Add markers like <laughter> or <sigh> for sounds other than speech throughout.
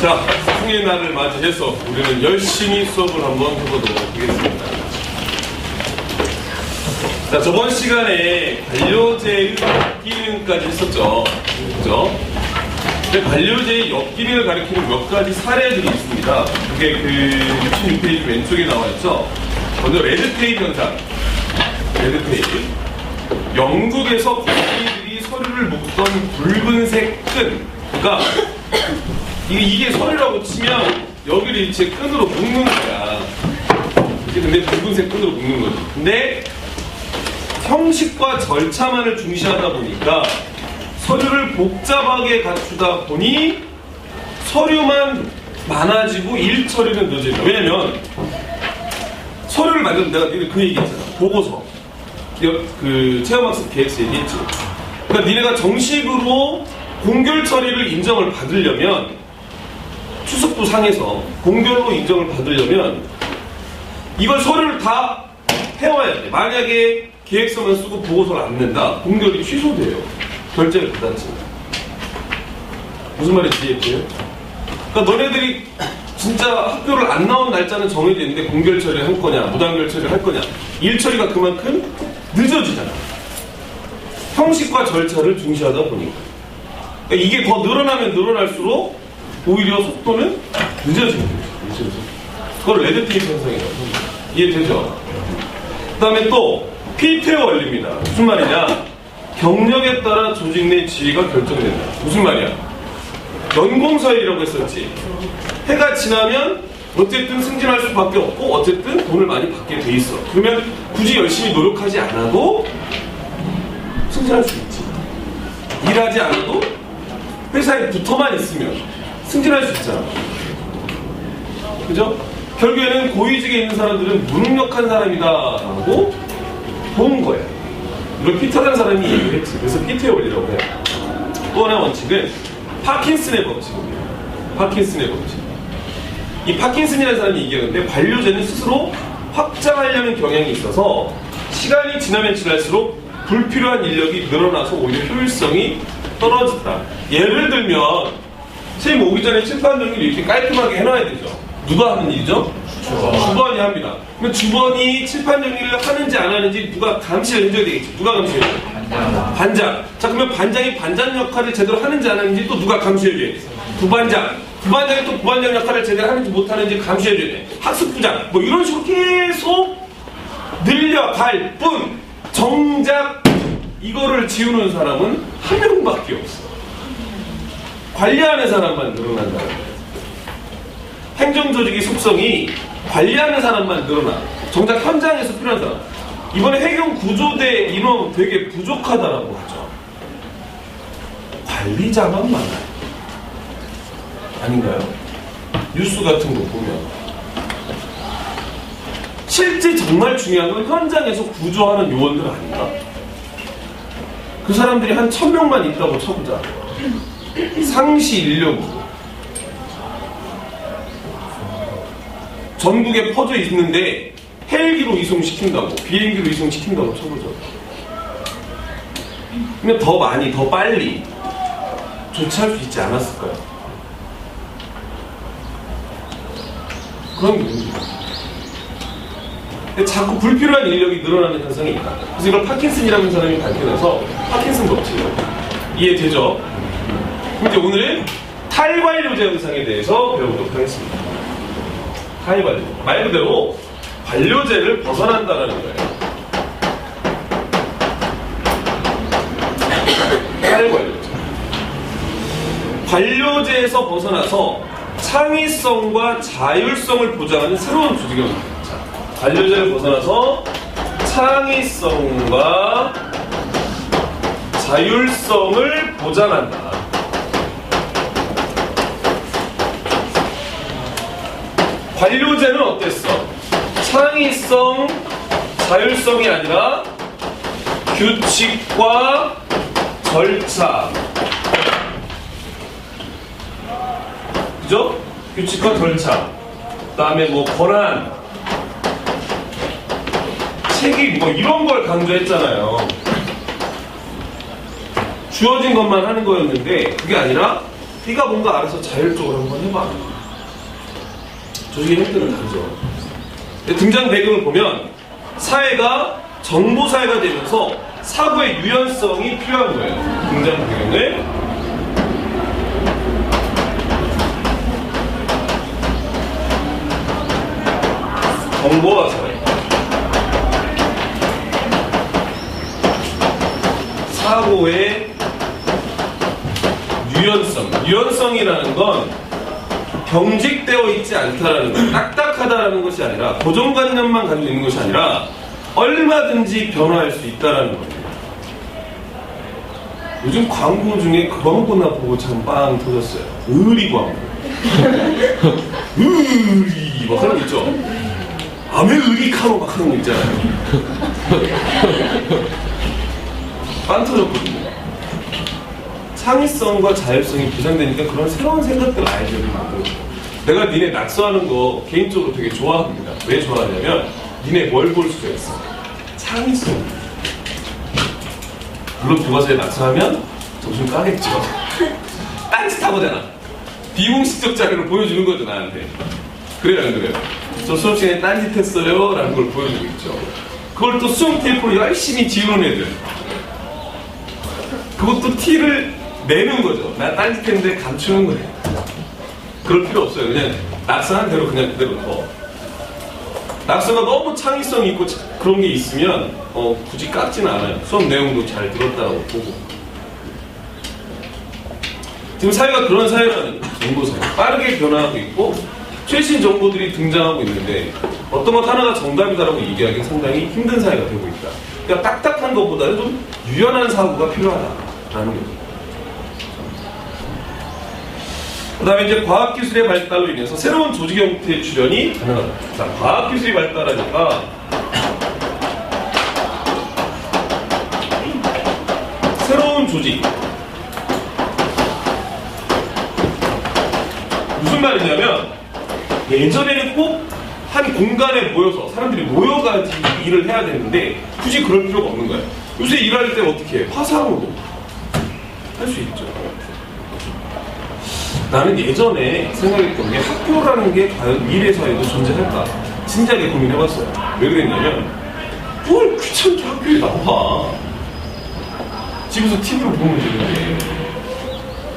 자, 승의 날을 맞이해서 우리는 열심히 수업을 한번 해보도록 하겠습니다. 자, 저번 시간에 반려제의 기능까지 했었죠. 그죠? 근데 반려제의 역기능을 가리키는 몇 가지 사례들이 있습니다. 그게 그 66페이지 왼쪽에 나와 있죠. 먼저 레드테일 현상. 레드테일. 영국에서 고양이들이 서류를 묶던 붉은색 끈. 그러니까 이게, 이게 서류라고 치면 여기를 이제 끈으로 묶는 거야. 이게 근데 붉은색 끈으로 묶는 거지. 근데 형식과 절차만을 중시하다 보니까 서류를 복잡하게 갖추다 보니 서류만 많아지고 일 처리는 늦어진다. 왜냐면 서류를 만들면 내가 그 얘기했잖아. 보고서. 여- 그 체험학습 계획서 얘기했지. 그러니까 니네가 정식으로 공결 처리를 인정을 받으려면 추석부 상에서 공결로 인정을 받으려면 이걸 서류를 다 해와야 돼. 만약에 계획서만 쓰고 보고서를 안 낸다. 공결이 취소돼요. 결제를 받았지. 무슨 말인지 이해돼요? 그러니까 너네들이 진짜 학교를 안 나온 날짜는 정해져 있는데 공결 처리를 할 거냐, 무단 결 처리를 할 거냐. 일 처리가 그만큼 늦어지잖아. 형식과 절차를 중시하다 보니까. 그러니까 이게 더 늘어나면 늘어날수록 오히려 속도는 늦어지는 거죠. 그걸 레드테이프 현상이라고 합니다. 이해되죠? 그 다음에 또 피트의 원리입니다. 무슨 말이냐? 경력에 따라 조직 내 지위가 결정된다. 무슨 말이야? 연공서열이라고 했었지. 해가 지나면 어쨌든 승진할 수밖에 없고 어쨌든 돈을 많이 받게 돼 있어. 그러면 굳이 열심히 노력하지 않아도 승진할 수 있지. 일하지 않아도 회사에 붙어만 있으면 승진할 수 있잖아. 그죠? 결국에는 고위직에 있는 사람들은 무능력한 사람이다라고 본 거야. 이걸 피터라는 사람이 얘기를 했지. 그래서 피터의 원리라고 해요. 또 하나의 원칙은 파킨슨의 법칙입니다. 파킨슨의 법칙. 이 파킨슨이라는 사람이 얘기하는데 반려제는 스스로 확장하려는 경향이 있어서 시간이 지나면 지날수록 불필요한 인력이 늘어나서 오히려 효율성이 떨어진다. 예를 들면 선생님 오기 전에 칠판 정리를 이렇게 깔끔하게 해놔야 되죠. 누가 하는 일이죠? 주번이 합니다. 그러면 주번이 칠판 정리를 하는지 안 하는지 누가 감시를 해줘야 되겠지. 누가 감시해야 돼? 반장. 자, 그러면 반장이 반장 역할을 제대로 하는지 안 하는지 또 누가 감시해줘야 돼? 부반장. 부반장이 또 부반장 역할을 제대로 하는지 못 하는지 감시해줘야 돼. 학습부장. 뭐 이런 식으로 계속 늘려갈 뿐, 정작 이거를 지우는 사람은 한 명밖에 없어. 관리하는 사람만 늘어난다는 거예요. 행정조직의 속성이 관리하는 사람만 늘어나. 정작 현장에서 필요한 사람. 이번에 해경 구조대 인원 되게 부족하다라고 하죠. 관리자만 많아요. 아닌가요? 뉴스 같은 거 보면. 실제 정말 중요한 건 현장에서 구조하는 요원들 아닌가? 그 사람들이 한 천명만 있다고 쳐보자. 상시 인력으로. 전국에 퍼져 있는데 헬기로 이송시킨다고 비행기로 이송시킨다고 쳐보죠. 그러면 더 많이 더 빨리 조치할 수 있지 않았을까요? 그런. 근데 자꾸 불필요한 인력이 늘어나는 현상이 있다. 그래서 이걸 파킨슨이라는 사람이 밝혀내서 파킨슨 법칙이에요. 이해되죠? 그럼 오늘은 탈관료제 현상에 대해서 배워보도록 하겠습니다. 탈관료. 말 그대로 관료제를 벗어난다는 거예요. 탈관료제. 관료제에서 벗어나서 창의성과 자율성을 보장하는 새로운 조직이 옵니다. 자, 관료제를 벗어나서 창의성과 자율성을 보장한다. 관료제는 어땠어? 창의성, 자율성이 아니라 규칙과 절차. 그죠? 규칙과 절차. 그 다음에 뭐 권한, 책임, 뭐 이런 걸 강조했잖아요. 주어진 것만 하는 거였는데 그게 아니라 네가 뭔가 알아서 자율적으로 한번 해봐. 형태는 다르죠. 근데 등장 배경을 보면 사회가 정보 사회가 되면서 사고의 유연성이 필요한 거예요. 등장 배경을 정보화 사회. 사고의 유연성. 유연성이라는 건 경직되어 있지 않다라는 것, 딱딱하다라는 것이 아니라 고정관념만 가지고 있는 것이 아니라 얼마든지 변화할 수 있다라는 겁니다. 요즘 광고 중에 그런 거나 보고 참 빵 터졌어요. 의리 광고. <laughs> 의리 막 그런 거 있죠. 암의 의리 카노 막 그런 거 있잖아요. 빵 터졌거든요. 창의성과 자율성이 보장되니까 그런 새로운 생각들 아이디어를 만들고 내가 니네 낙서하는 거 개인적으로 되게 좋아합니다. 왜 좋아하냐면 니네 뭘 볼 수가 있어. 창의성. 물론 교과서에 낙서하면 정신 까겠죠. <laughs> 딴짓하고잖아. 비공식적 자료를 보여주는 거죠 나한테. 그래요 안 그래요? 저 수업 시간에 딴짓했어요 라는 걸 보여주고 있죠. 그걸 또 수험 테이프로 열심히 지우는 애들. 그것도 티를 내는 거죠. 나 딴짓했는데 감추는 거예요. 그럴 필요 없어요. 그냥 낙서한 대로 그냥 그대로 둬. 낙서가 너무 창의성 있고 자- 그런 게 있으면 어, 굳이 깎지는 않아요. 수업 내용도 잘 들었다고 보고. 지금 사회가 그런 사회라는 거예요. 정보 사회. 빠르게 변화하고 있고 최신 정보들이 등장하고 있는데 어떤 것 하나가 정답이다라고 얘기하기 상당히 힘든 사회가 되고 있다. 그러니까 딱딱한 것보다는 좀 유연한 사고가 필요하다라는 거죠. 그 다음에 이제 과학기술의 발달로 인해서 새로운 조직 형태의 출현이 가능하다. 자, 과학기술이 발달하니까 새로운 조직. 무슨 말이냐면 예전에는 꼭 한 공간에 모여서 사람들이 모여가지고 일을 해야 되는데 굳이 그럴 필요가 없는 거예요. 요새 일할 때 어떻게 해? 화상으로 할 수 있죠. 나는 예전에 생각했던 게 학교라는 게 과연 미래 사회도 존재할까 진지하게 고민해봤어요. 왜 그랬냐면 뭘 귀찮게 학교에 나와 집에서 TV로 보면 되는데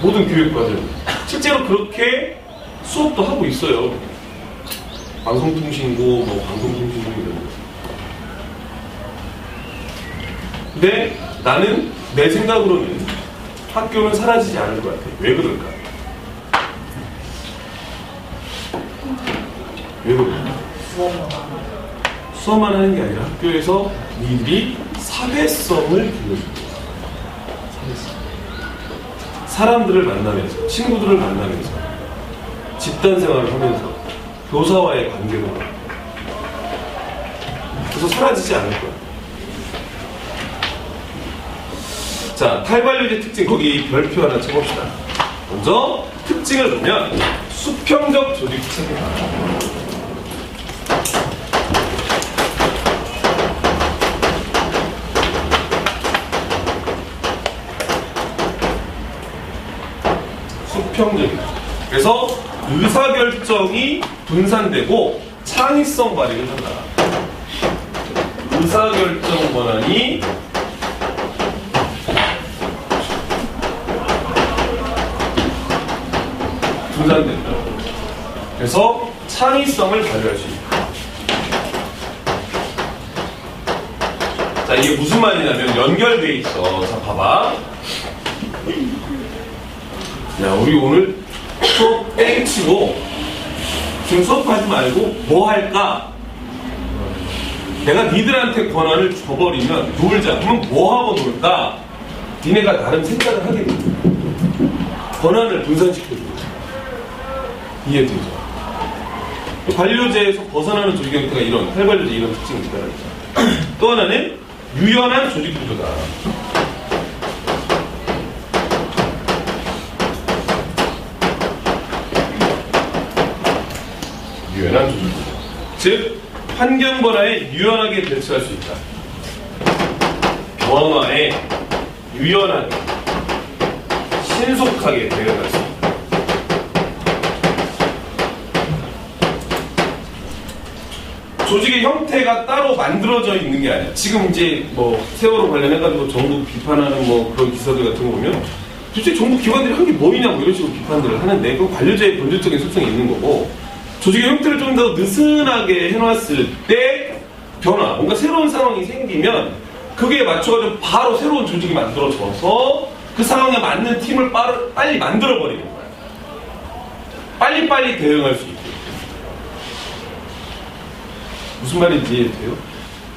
모든 교육과정 실제로 그렇게 수업도 하고 있어요. 방송통신고, 뭐 방송통신고 이런 거. 근데 나는 내 생각으로는 학교는 사라지지 않을 것 같아. 왜 그럴까? 왜 수업만 하는 게 아니라 학교에서 니들이 사회성을 사회성. 사람들을 만나면서 친구들을 만나면서 집단 생활을 하면서 교사와의 하고 그래서 사라지지 않을 거야. 자, 탈관료제 특징 거기 별표 하나 쳐봅시다. 먼저 특징을 보면 수평적 조직 체계다. 수평적이다. 그래서 의사결정이 분산되고 창의성 발휘를 한다. 의사결정 권한이 분산된다. 그래서 창의성을 발휘할 수 있다. 자, 이게 무슨 말이냐면 연결돼 있어. 자, 봐봐. 야, 우리 오늘 수업 땡치고 지금 수업하지 말고 뭐 할까? 내가 니들한테 권한을 줘버리면 놀자. 그러면 뭐 하고 놀까? 니네가 나름 생각을 하게 돼. 권한을 분산시켜줘. 이해되죠? 관료제에서 벗어나는 조직 형태가 이런 탈관료제 이런 특징이 있다는 거죠. 또 하나는 유연한 조직 구조다. 유연한 조직입니다. 즉 환경 변화에 유연하게 대처할 수 있다. 변화에 유연하게 신속하게 대응할 수 있다. 조직의 형태가 따로 만들어져 있는 게 아니야. 지금 이제 뭐 세월호 관련해가지고 정부 비판하는 뭐 그런 기사들 같은 거 보면 도대체 정부 기관들이 한 게 뭐이냐고 이런 식으로 비판들을 하는데 그 관료자의 본질적인 속성이 있는 거고 조직의 형태를 좀 더 느슨하게 해놨을 때 변화, 뭔가 새로운 상황이 생기면 그게 맞춰가지고 바로 새로운 조직이 만들어져서 그 상황에 맞는 팀을 빠르, 빨리 만들어버리는 거야. 빨리빨리 대응할 수 있게. 무슨 말인지 이해돼요?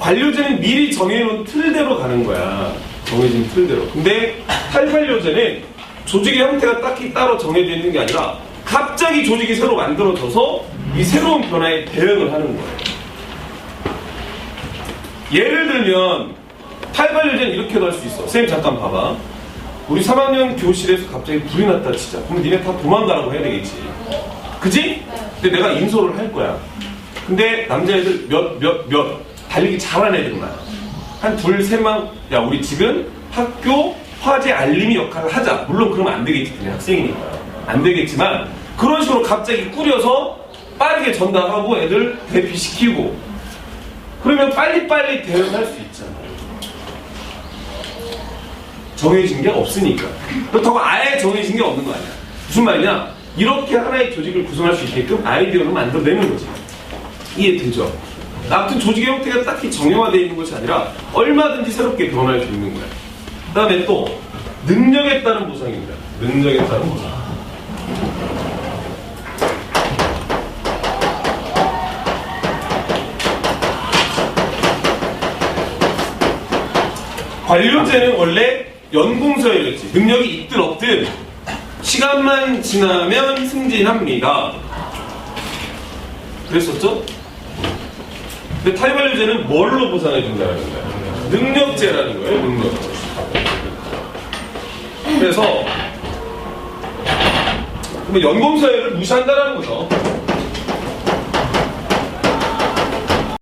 관료제는 미리 정해놓은 틀대로 가는 거야. 정해진 틀대로. 근데 탈관료제는 조직의 형태가 딱히 따로 정해져 있는 게 아니라 갑자기 조직이 새로 만들어져서 이 새로운 변화에 대응을 하는 거예요. 예를 들면 탈관료제는 이렇게도 할 수 있어. 선생님 잠깐 봐봐. 우리 3학년 교실에서 갑자기 불이 났다 치자. 그럼 니네 다 도망가라고 해야 되겠지. 그지? 근데 내가 인솔을 할 거야. 근데 남자애들 몇, 몇, 몇, 달리기 잘하는 애들만. 한 둘, 셋만, 야, 우리 지금 학교 화재 알림이 역할을 하자. 물론 그러면 안 되겠지. 그냥 학생이니까. 안 되겠지만, 그런 식으로 갑자기 꾸려서 빠르게 전달하고 애들 대피시키고, 그러면 빨리빨리 대응할 수 있잖아요. 정해진 게 없으니까. 그렇다고 아예 정해진 게 없는 거 아니야. 무슨 말이냐? 이렇게 하나의 조직을 구성할 수 있게끔 아이디어를 만들어내는 거지. 이해되죠? 아무튼 조직의 형태가 딱히 정형화되어 있는 것이 아니라 얼마든지 새롭게 변할 수 있는 거야. 그 다음에 또 능력에 따른 보상입니다. 능력에 따른 보상. 관료제는 원래 연공서열이었지. 능력이 있든 없든 시간만 지나면 승진합니다. 그랬었죠? 근데 탈관료제는 뭘로 보상해 준다는 거야? 능력제라는 거예요, 능력제. 그래서 연공서열을 무시한다라는 거죠.